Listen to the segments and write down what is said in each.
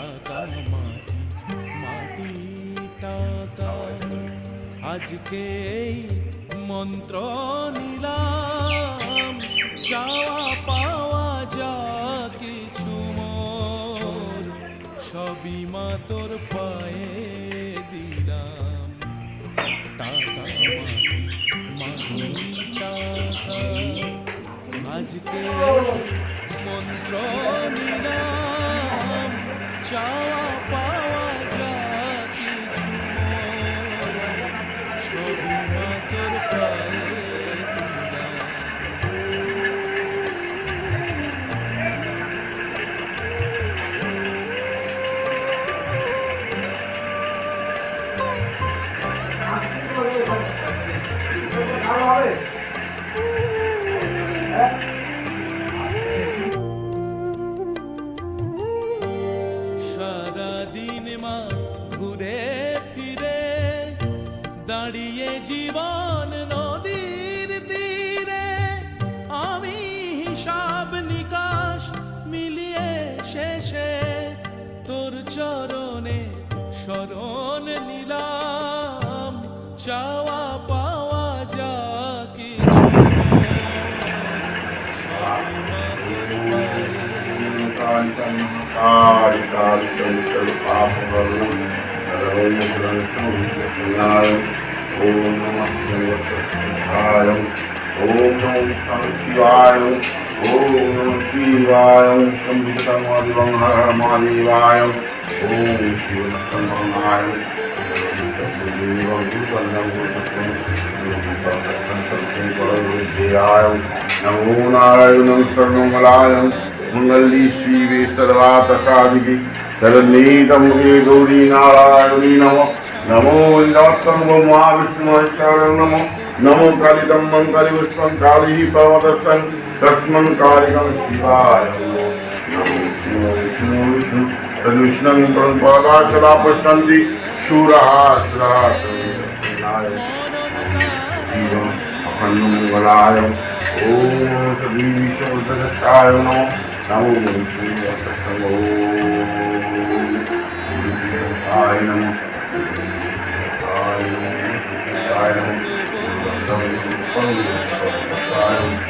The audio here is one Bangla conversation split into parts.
টাকা মাটি মাটি টাকা আজকে এই মন্ত্র নিলাম, চাওয়া পাওয়া যা কিছু মোর, সবই মা তোর পায়ে দিলাম। টাকা মাটি মাটি টাকা আজকে মন্ত্র নিলাম চাওয়া ঘুরে ফিরে দাঁড়িয়ে জীবন নদীর তীরে আমি হিসাব নিকাশ মিলিয়ে শেষে তোর চরণে শরণ নিলাম চাওয়া পাওয়া যা কিছু সবই মা ॐ पुरंसंहाय ॐ नमः भगवत्संहाय ॐ नमः शिवाय ॐ शरणीतमुखे गौरी नारायणी नमः। नमो इन्द्रात्तं महाविष्णुमहेश्वरं नमो। नमो कालितं मङ्गलि विष्णुं काली पर्वतस्य तस्मन् कालिकं शिवाय नमो। विष्णु विष्णु विष्णु। तद्विष्णं परम्पराशला पश्यन्ति शूरः शुरः अखण्डमङ्गलाय ॐ सदीशमुदशाय नमो। नमो श्रीवत्सङ्गो Tainam, Tainam, Tainam, Tainam,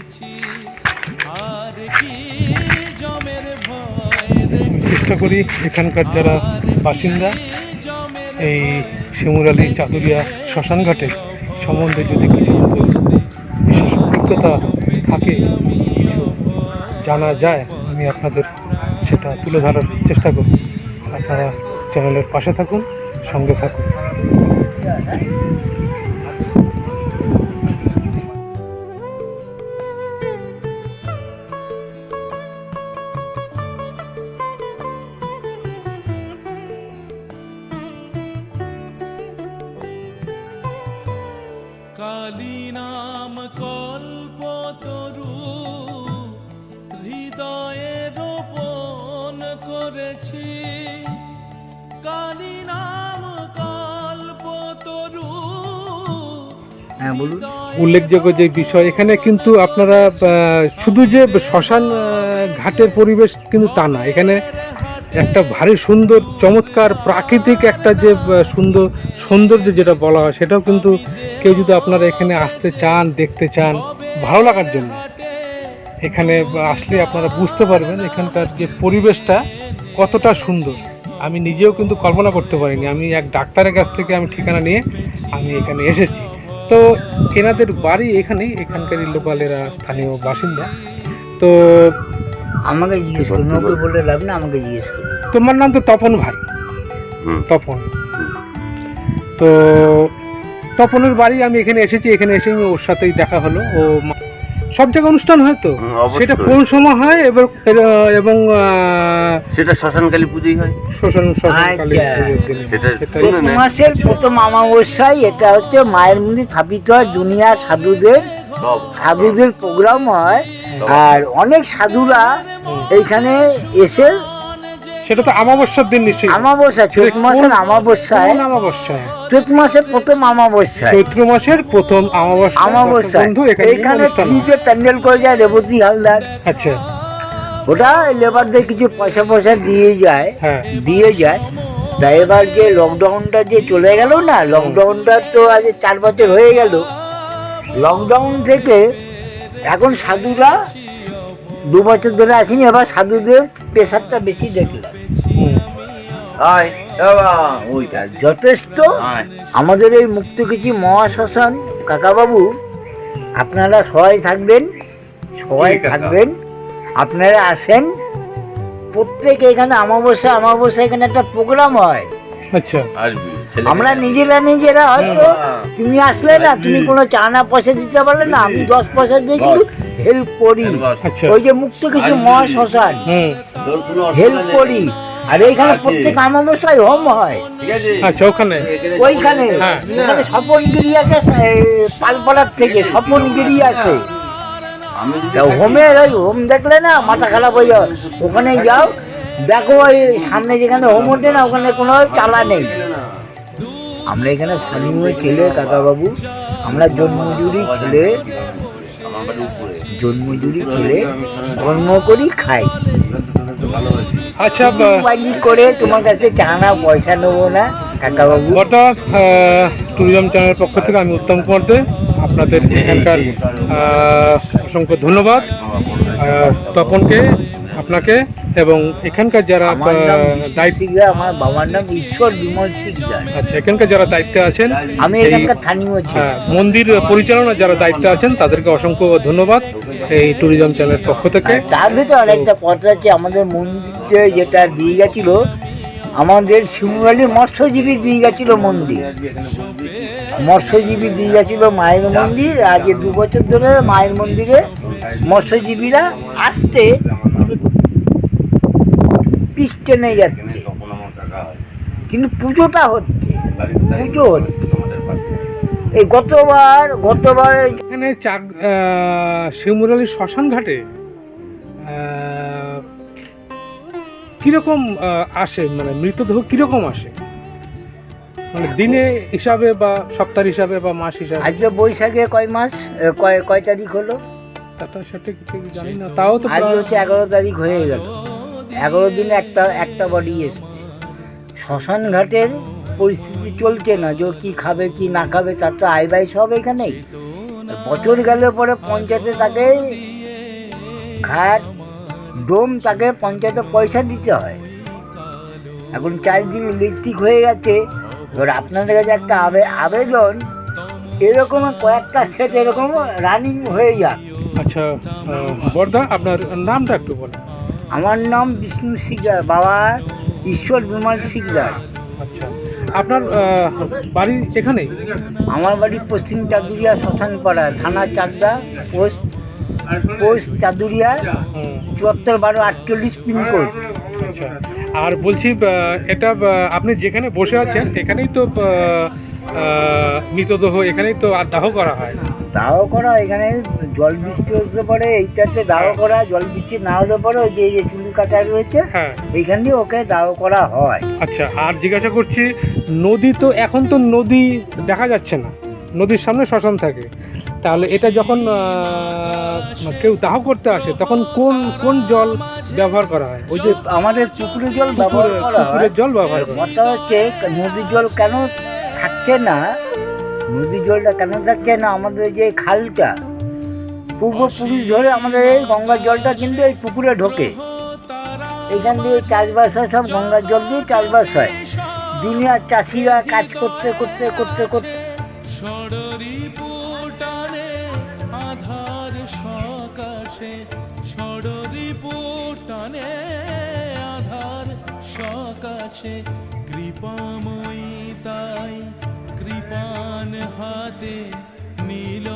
সপেছি আর কি জমের চেষ্টা করি এখানকার যারা বাসিন্দা এই শিমুরালি চাতুরিয়া শ্মশানঘাটে সম্বন্ধে যদি কিছু বিশেষ অভিজ্ঞতা থাকে কিছু জানা যায় আমি আপনাদের সেটা তুলে ধরার চেষ্টা করব আপনারা চ্যানেলের পাশে থাকুন সঙ্গে থাকুন। কালী নাম কল্প তরু হৃদয়ে রোপণ করেছি। কালী নাম কল্পতরু হ্যাঁ বলুন। উল্লেখযোগ্য যে বিষয় এখানে কিন্তু আপনারা শুধু যে শ্মশান ঘাটের পরিবেশ কিন্তু তা না। এখানে একটা ভারী সুন্দর, চমৎকার, প্রাকৃতিক একটা যে সুন্দর সৌন্দর্য যেটা বলা হয়, সেটাও কিন্তু কেউ যদি আপনারা এখানে আসতে চান, দেখতে চান, ভালো লাগার জন্য। এখানে আসলে আপনারা বুঝতে পারবেন এখানকার যে পরিবেশটা কতটা সুন্দর। আমি নিজেও কিন্তু কল্পনা করতে পারিনি। আমি এক ডাক্তারের কাছ থেকে আমি ঠিকানা নিয়ে আমি এখানে এসেছি। তো এনাদের বাড়ি এখানেই, এখানকারই লোকালেরা, স্থানীয় বাসিন্দা। তো আমাকে জিজ্ঞেস করুন ওকে বলে। লাভ না আমাকে জিজ্ঞেস করুন তোমার নাম তো তপন ভাই। তপন। তো তপনের বাড়ি আমি এখানে এসেছি এখানে এসে আমি ওর সাথেই দেখা হলো। ও সব জায়গায় অনুষ্ঠান হয় তো? সেটা কোন সময় হয় এবং এবং সেটা শ্মশানকালী পুজোই হয়। শোষণকালী আচ্ছা। প্রথম মাসের প্রথম অমাবস্যায় এটা হচ্ছে মায়ের মন্দির স্থাপিত হয় দুনিয়ার সাধুদের সাধুদের প্রোগ্রাম হয়। আর অনেক সাধুরা এইখানে এসে সেটা তো আমাবস্যার দিন নিশ্চয়ই। অমাবস্যা চৈত মাসের অমাবস্যায়। আমাবস্যায় চৈত মাসের প্রথম অমাবস্যায়। চৈত্র মাসের প্রথম আমাবস্যা অমাবস্যায়। এখানে ফ্রিজে প্যান্ডেল করে যায় রেবতী হালদার। আচ্ছা। ওটা লেবারদের কিছু পয়সা পয়সা দিয়ে যায় হ্যাঁ। দিয়ে যায়। তা এবার যে লকডাউনটা যে চলে গেল না লকডাউনটা তো আজ চার বছর হয়ে গেল। লকডাউন থেকে এখন সাধুরা দু বছর ধরে আসেনি এবার সাধুদের প্রেশারটা বেশি দেখলাম। যথেষ্ট। আমাদের এই মুক্তকিচি মহাশ্মশান কাকাবাবু আপনারা সবাই থাকবেন সবাই থাকবেন। আপনারা আসেন। প্রত্যেকে এখানে অমাবস্যা অমাবস্যা এখানে একটা প্রোগ্রাম হয়। আচ্ছা। আসবি। আমরা নিজেরা নিজেরা হয়তো তুমি আসলে না তুমি কোনো চানা পয়সা দিতে পারলে না আমি দশ পয়সা দিয়ে কিন্তু হেল্প করি। আচ্ছা। ওই যে মুক্ত কিছু মহাশ্মশান। হেল্প করি। আর এইখানে প্রত্যেক অমাবস্যায় হোম হয়। আচ্ছা ওখানে। ওইখানে। হ্যাঁ। ওখানে স্বপনগিরি আছে পালপাড়ার থেকে স্বপনগিরি আছে। হোমের ওই হোম দেখলে না মাথা খারাপ হয়ে যাও ওখানে যাও দেখো ওই সামনে যেখানে হোম ওঠে না ওখানে কোনো চালা নেই। আমরা এখানে স্থানীয় ছেলে কাকাবাবু আমরা জন্মজুরি ছেলে জন্মজুরি ছেলে কর্ম করি খাই। আচ্ছা বাজি করে তোমার কাছে চানা পয়সা নেব না কাকাবাবু। বর্তমান ট্যুরিজম চ্যানেলের পক্ষ থেকে আমি উত্তম কুমার দে আপনাদের এখানকার অসংখ্য ধন্যবাদ। তপনকে আপনাকে এবং এখানকার যারা আমার নাম দায়িত্ব আমার বাবার নাম ঈশ্বর বিমল আচ্ছা এখানকার যারা দায়িত্বে আছেন আমি এই, এখানকার স্থানীয় হ্যাঁ, মন্দির পরিচালনার যারা দায়িত্বে আছেন তাদেরকে অসংখ্য ধন্যবাদ এই ট্যুরিজম চ্যানেলের পক্ষ থেকে। আর তার ভিতরে একটা কথা আছে আমাদের মন্দিরে যেটা দিয়ে গেছিল আমাদের শিমুরালি মৎস্যজীবী দিয়ে গেছিল মন্দির। মৎস্যজীবী দিয়ে গেছিল মায়ের মন্দির আজ দু বছর ধরে মায়ের মন্দিরে মৎস্যজীবীরা আসতে পিস টেনে যাচ্ছে। কিন্তু পুজোটা হচ্ছে পুজো হচ্ছে। এই গতবার গতবার এখানে চাক শিমুরালি শ্মশান ঘাটে কীরকম আসে? মানে মৃতদেহ কীরকম আসে? মানে দিনে হিসাবে বা সপ্তাহ হিসাবে বা মাস হিসাবে? আজকে বৈশাখে কয় মাস কয় কয় তারিখ হলো? তাটা সেটা ঠিক জানি না তাও তো আজ হচ্ছে এগারো তারিখ হয়ে গেল। এগারো দিনে একটা একটা বডি এসছে। শ্মশান ঘাটের পরিস্থিতি চলছে না, যে কি খাবে, কি না খাবে, তার তো আয় ব্যয় সব এখানেই। বছর গেলে পরে পঞ্চায়েতে তাকে ঘাট, ডোম তাকে পঞ্চায়েতে পয়সা দিতে হয়। এখন চারিদিকে ইলেকট্রিক হয়ে গেছে। এবার আপনাদের কাছে একটা আবে- আবেদন। এরকম কয়েকটা সেট এরকম রানিং হয়ে যাক। আচ্ছা বর্দা, আপনার নামটা একটু বলেন। আমার নাম বিষ্ণু শিকদার বাবা ঈশ্বর বিমল শিকদার। আচ্ছা। আপনার বাড়ি এখানেই? আমার বাড়ি পশ্চিম চাঁদুরিয়া শ্মশানপাড়া থানা চাকদা পোস্ট পোস্ট চাঁদুরিয়া চুয়াত্তর বারো আটচল্লিশ পিনকোড। আচ্ছা। আর বলছি এটা আপনি যেখানে বসে আছেন এখানেই তো মৃতদেহ এখানেই তো আর দাহ করা হয়। দাহ করা এখানে জল বৃষ্টি হতে পারে এইটাতে দাহ হ্যাঁ। করা জল বৃষ্টি না হতে পারে ওই যে এই যে চুলি কাটা রয়েছে হ্যাঁ। এইখান দিয়ে ওকে দাহ করা হয়। আচ্ছা আর জিজ্ঞাসা করছি নদী তো এখন তো নদী দেখা যাচ্ছে না নদীর সামনে শ্মশান থাকে। তাহলে এটা যখন কেউ দাহ করতে আসে তখন কোন কোন জল ব্যবহার করা হয়? ওই যে আমাদের পুকুরের জল ব্যবহার করা হয়। পুকুরের জল ব্যবহার করা হয়। হচ্ছে নদীর জল কেন থাকছে না নদীর জলটা কেন থাকছে না? আমাদের যে খালটা, পূর্বপুরুষ ধরে আমাদের এই গঙ্গার জলটা কিন্তু এই পুকুরে ঢোকে। এখান দিয়ে চাষবাস হয়, সব গঙ্গার জল দিয়ে চাষবাস হয়। দুনিয়ার চাষিরা কাজ করতে করতে করতে করতে। আধার সকাশে। কৃপাময়ী তাই কৃপান হাতে নীল